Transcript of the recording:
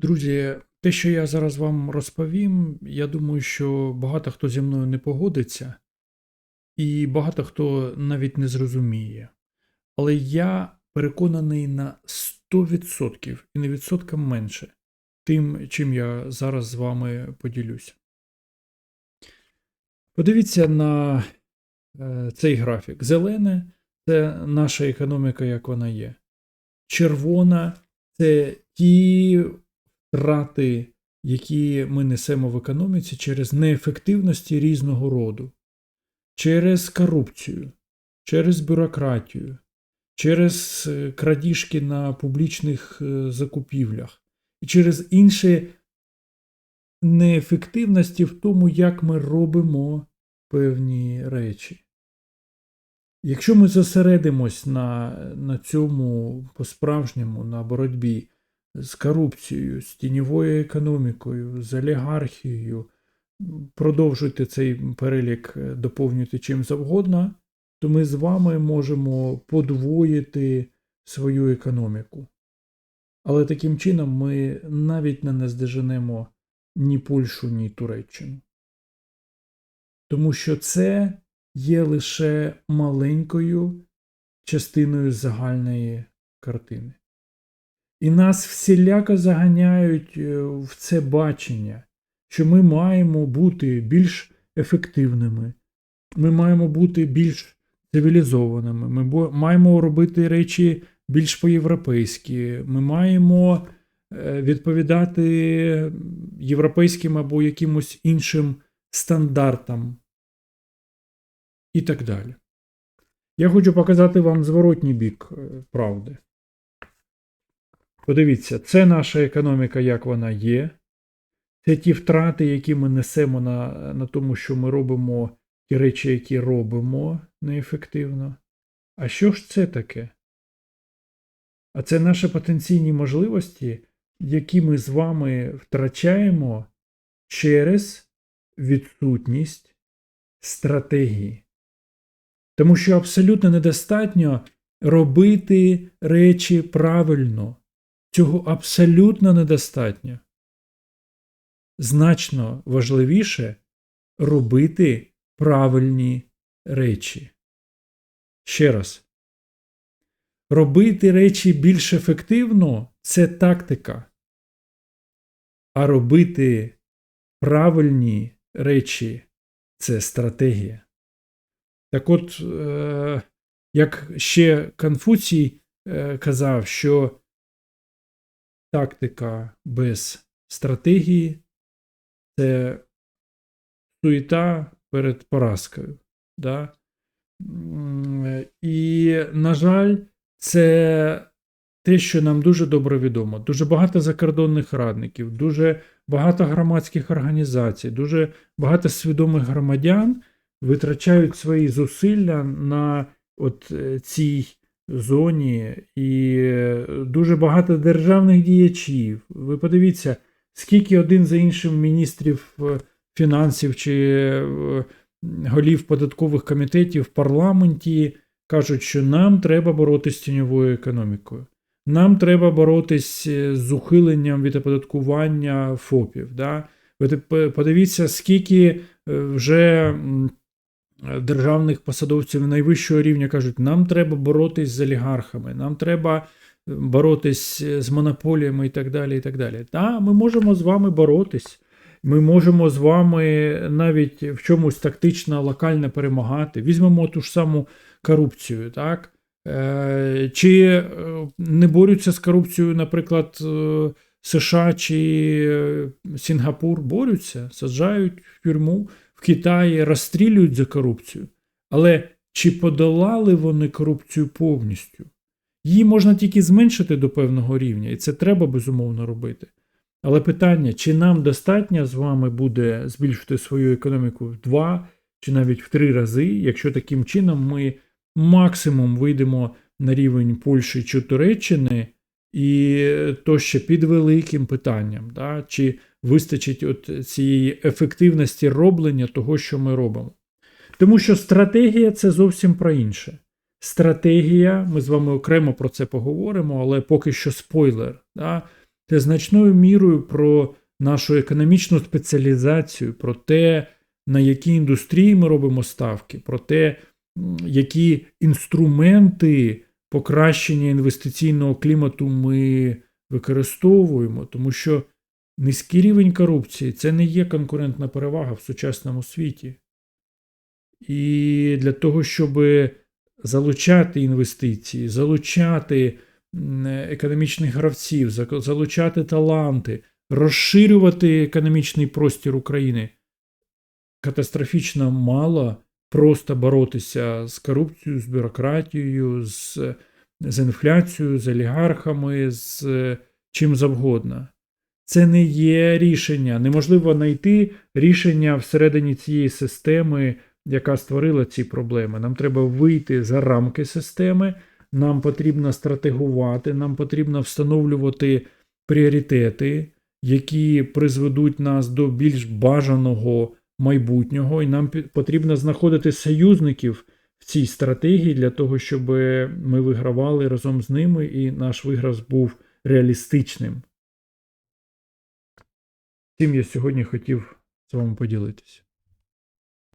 Друзі, те, що я зараз вам розповім, я думаю, що багато хто зі мною не погодиться, і багато хто навіть не зрозуміє. Але я переконаний на 100% і не відсотком менше тим, чим я зараз з вами поділюся. Подивіться на е, цей графік. Зелене це наша економіка, як вона є. Червона це ті втрати, які ми несемо в економіці через неефективності різного роду, через корупцію, через бюрократію, через е, крадіжки на публічних е, закупівлях і через інші неефективності в тому, як ми робимо певні речі. Якщо ми зосередимось на, на цьому по-справжньому, на боротьбі з корупцією, з тіньовою економікою, з олігархією, продовжуйте цей перелік, е, доповнюйте чим завгодно, то ми з вами можемо подвоїти свою економіку. Але таким чином ми навіть не наздоженемо ні Польщу, ні Туреччину. Тому що це є лише маленькою частиною загальної картини. І нас всіляко заганяють е, в це бачення, що ми маємо бути більш ефективними, ми маємо бути більш цивілізованими, ми маємо робити речі більш по-європейськи, ми маємо е, відповідати європейським або якимось іншим стандартам і так далі. Я хочу показати вам зворотній бік е, правди. Подивіться, це наша економіка, як вона є. Це ті втрати, які ми несемо на, на тому, що ми робимо ті речі, які робимо неефективно. А що ж це таке? А це наші потенційні можливості, які ми з вами втрачаємо через відсутність стратегії. Тому що абсолютно недостатньо робити речі правильно. Цього абсолютно недостатньо. Значно важливіше робити правильні речі. Ще раз. Робити речі більш ефективно це тактика. А робити правильні речі це стратегія. Так от, е, як ще Конфуцій е, казав, що тактика без стратегії це суєта перед поразкою. Да? І, на жаль, це те, що нам дуже добре відомо. Дуже багато закордонних радників, дуже багато громадських організацій, дуже багато свідомих громадян витрачають свої зусилля на от е, цій зоні і е, дуже багато державних діячів. Ви подивіться, скільки один за іншим міністрів е, фінансів чи голів податкових комітетів в парламенті кажуть, що нам треба боротися з тіньовою економікою. Нам треба боротись з ухиленням від оподаткування ФОПів. Да? Ви подивіться, скільки вже державних посадовців найвищого рівня кажуть, нам треба боротись з олігархами, нам треба е, боротись е, з монополіями і так далі. і так далі. Та, ми можемо з вами боротись. Ми можемо з вами навіть в чомусь тактично, локально перемагати. Візьмемо ту ж саму корупцію. так? Е, чи не борються з корупцією, наприклад, США чи Сінгапур борються, саджають в тюрму в Китаї розстрілюють за корупцію, але чи подолали вони корупцію повністю? Її можна тільки зменшити до певного рівня, і це треба безумовно робити. Але питання, чи нам достатньо з вами буде збільшити свою економіку в два чи навіть в три рази, якщо таким чином ми максимум вийдемо на рівень Польщі чи Туреччини, і то ще під великим питанням, да? чи вистачить от цієї ефективності роблення того, що ми робимо. Тому що стратегія це зовсім про інше. Стратегія, ми з вами окремо про це поговоримо, але поки що спойлер. Да? Це значною мірою про нашу економічну спеціалізацію, про те, на які індустрії ми робимо ставки, про те, які інструменти покращення інвестиційного клімату ми використовуємо, тому що низький рівень корупції це не є конкурентна перевага в сучасному світі. І для того, щоб залучати інвестиції, залучати економічних гравців, залучати таланти, розширювати економічний простір України, катастрофічно мало просто боротися з корупцією, з бюрократією, з, з інфляцією, з олігархами, з чим завгодно. Це не є рішення. Неможливо знайти рішення всередині цієї системи, яка створила ці проблеми. Нам треба вийти за рамки системи, нам потрібно стратегувати, нам потрібно встановлювати пріоритети, які призведуть нас до більш бажаного майбутнього, і нам потрібно знаходити союзників в цій стратегії для того, щоб ми вигравали разом з ними, і наш виграш був реалістичним. Цим я сьогодні хотів з вами поділитися.